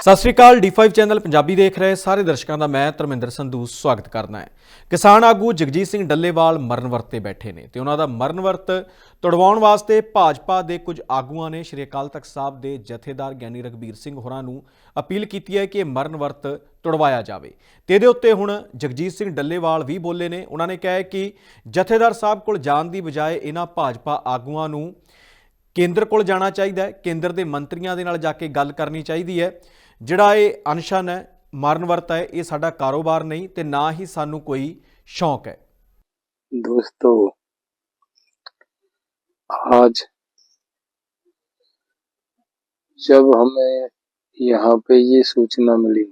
ਸਤਿ ਸ਼੍ਰੀ ਅਕਾਲ D5 channel Punjabi ਦੇਖ ਰਹੇ ਸਾਰੇ ਦਰਸ਼ਕਾਂ ਦਾ ਮੈਂ ਧਰਮਿੰਦਰ ਸੰਧੂ ਸਵਾਗਤ ਕਰਦਾ ਹਾਂ। ਕਿਸਾਨ ਆਗੂ ਜਗਜੀਤ ਸਿੰਘ ਡੱਲੇਵਾਲ ਮਰਨ ਵਰਤ ਤੇ ਬੈਠੇ ਨੇ ਤੇ ਉਹਨਾਂ ਦਾ ਮਰਨ ਵਰਤ ਤੁੜਵਾਉਣ ਵਾਸਤੇ ਭਾਜਪਾ ਦੇ ਕੁਝ ਆਗੂਆਂ ਨੇ ਸ਼੍ਰੀ ਅਕਾਲ ਤਖਤ ਸਾਹਿਬ ਦੇ ਜਥੇਦਾਰ ਗਿਆਨੀ ਰਗਬੀਰ ਸਿੰਘ ਹੋਰਾਂ ਨੂੰ ਅਪੀਲ ਕੀਤੀ ਹੈ ਕਿ ਇਹ ਮਰਨ ਵਰਤ ਤੁੜਵਾਇਆ ਜਾਵੇ। ਤੇ ਇਹਦੇ ਉੱਤੇ ਹੁਣ ਜਗਜੀਤ ਸਿੰਘ ਡੱਲੇਵਾਲ ਵੀ ਬੋਲੇ ਨੇ। ਉਹਨਾਂ ਨੇ ਕਿਹਾ ਕਿ ਜਥੇਦਾਰ ਸਾਹਿਬ ਕੋਲ ਜਾਣ ਦੀ ਬਜਾਏ ਇਹਨਾਂ ਭਾਜਪਾ ਆਗੂਆਂ ਨੂੰ ਕੇਂਦਰ ਕੋਲ ਜਾਣਾ ਚਾਹੀਦਾ ਹੈ। ਕੇਂਦਰ ਦੇ ਮੰਤਰੀਆਂ ਦੇ ਨਾਲ ਜਾ ਕੇ ਗੱਲ ਕਰਨੀ ਚਾਹੀਦੀ ਹੈ। ਜਿਹੜਾ ਇਹ ਅਨਸ਼ਨ ਹੈ ਮਰਨ ਵਰਤ ਹੈ ਇਹ ਸਾਡਾ ਕਾਰੋਬਾਰ ਨਹੀਂ ਤੇ ਨਾ ਹੀ ਸਾਨੂੰ ਕੋਈ ਸ਼ੌਂਕ ਹੈ दोस्तों आज जब हमें यहाँ पे ये सूचना मिली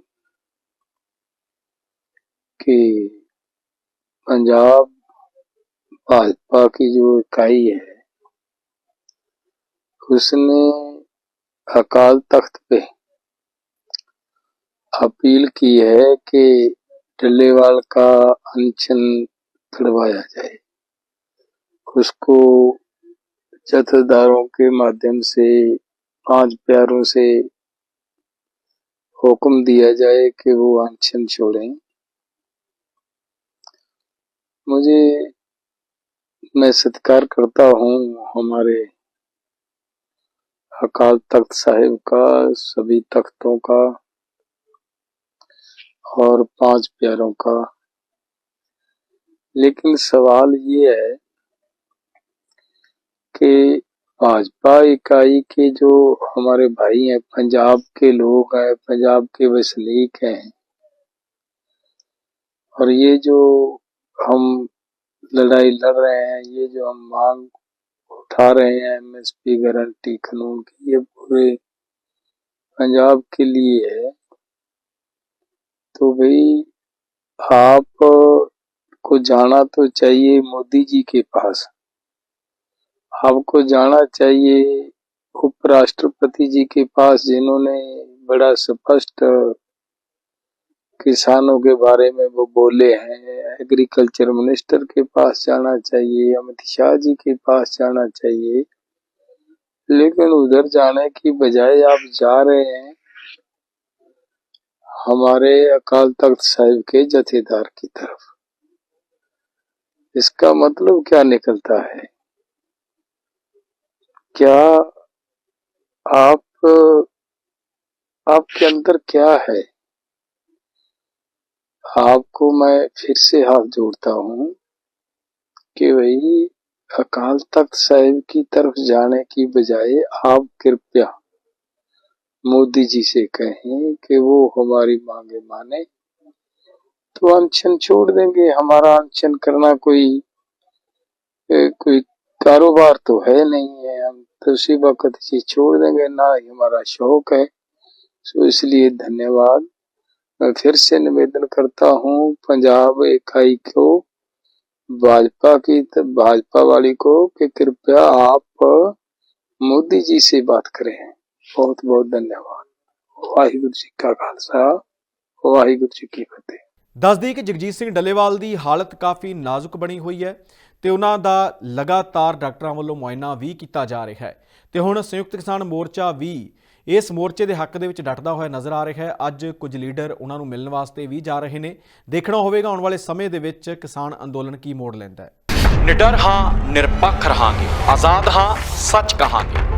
कि पंजाब भाजपा की जो इकाई है उसने अकाल तख्त पे अपील की है कि टल्लेवाल का अनशन तुड़वाया जाए। उसको जथेदारों के माध्यम से, पाँच प्यारों से हुक्म दिया जाए कि वो अनशन छोड़ें। मुझे, मैं सत्कार करता हूँ हमारे अकाल तख्त साहिब का, सभी तख्तों का और पाँच प्यारों का। लेकिन सवाल ये है कि भाजपा इकाई के जो हमारे भाई हैं, पंजाब के लोग हैं, पंजाब के वसनीक हैं, और ये जो हम लड़ाई लड़ रहे हैं, ये जो हम मांग उठा रहे हैं एमएसपी गारंटी कानून की, ये पूरे पंजाब के लिए है। तो भाई, आप को जाना तो चाहिए मोदी जी के पास। आपको जाना चाहिए उपराष्ट्रपति जी के पास, जिन्होंने बड़ा स्पष्ट किसानों के बारे में वो बोले हैं। एग्रीकल्चर मिनिस्टर के पास जाना चाहिए, अमित शाह जी के पास जाना चाहिए। लेकिन उधर जाने की बजाय आप जा रहे हैं हमारे अकाल तख्त साहिब के जथेदार की तरफ़। इसका मतलब क्या निकलता है? क्या आप, आपके अंदर क्या है? आपको मैं फिर से हाथ जोड़ता हूँ कि भाई, अकाल तख्त साहिब की तरफ़ जाने की बजाय आप कृपया मोदी जी से कहें कि वो हमारी मांगे माने तो अनशन छोड़ देंगे। हमारा अनशन करना कोई कोई कारोबार तो है नहीं है। हम तो उसी वक्त चीज़ छोड़ देंगे, ना ही हमारा शौक है। सो इसलिए धन्यवाद। मैं फिर से निवेदन करता हूँ, पंजाब इकाई को, भाजपा की, भाजपा वाली को, कि कृपया आप मोदी जी से बात करें। ਬਹੁਤ ਬਹੁਤ ਧੰਨਵਾਦ। ਵਾਹਿਗੁਰੂ ਜੀ ਕਾ ਖਾਲਸਾ ਵਾਹਿਗੁਰੂ ਜੀ ਕੀ ਫਤਿਹ। ਦੱਸਦੀ ਕਿ ਜਗਜੀਤ ਸਿੰਘ ਡੱਲੇਵਾਲ ਦੀ ਹਾਲਤ ਕਾਫੀ ਨਾਜ਼ੁਕ ਬਣੀ ਹੋਈ ਹੈ ਤੇ ਉਹਨਾਂ ਦਾ ਲਗਾਤਾਰ ਡਾਕਟਰਾਂ ਵੱਲੋਂ ਮੁਆਇਨਾ ਵੀ ਕੀਤਾ ਜਾ ਰਿਹਾ ਹੈ। ਤੇ ਹੁਣ ਸੰਯੁਕਤ ਕਿਸਾਨ ਮੋਰਚਾ ਵੀ ਇਸ ਮੋਰਚੇ ਦੇ ਹੱਕ ਦੇ ਵਿੱਚ ਡਟਦਾ ਹੋਇਆ ਨਜ਼ਰ ਆ ਰਿਹਾ ਹੈ। ਅੱਜ ਕੁਝ ਲੀਡਰ ਉਹਨਾਂ ਨੂੰ ਮਿਲਣ ਵਾਸਤੇ ਵੀ ਜਾ ਰਹੇ ਨੇ। ਦੇਖਣਾ ਹੋਵੇਗਾ ਆਉਣ ਵਾਲੇ ਸਮੇਂ ਦੇ ਵਿੱਚ ਕਿਸਾਨ ਅੰਦੋਲਨ ਕੀ ਮੋੜ ਲੈਂਦਾ ਹੈ। ਨਿਡਰ ਹਾਂ ਨਿਰਪੱਖ ਰਹਾਂਗੇ। ਆਜ਼ਾਦ ਹਾਂ ਸੱਚ ਕਹਾਂਗੇ।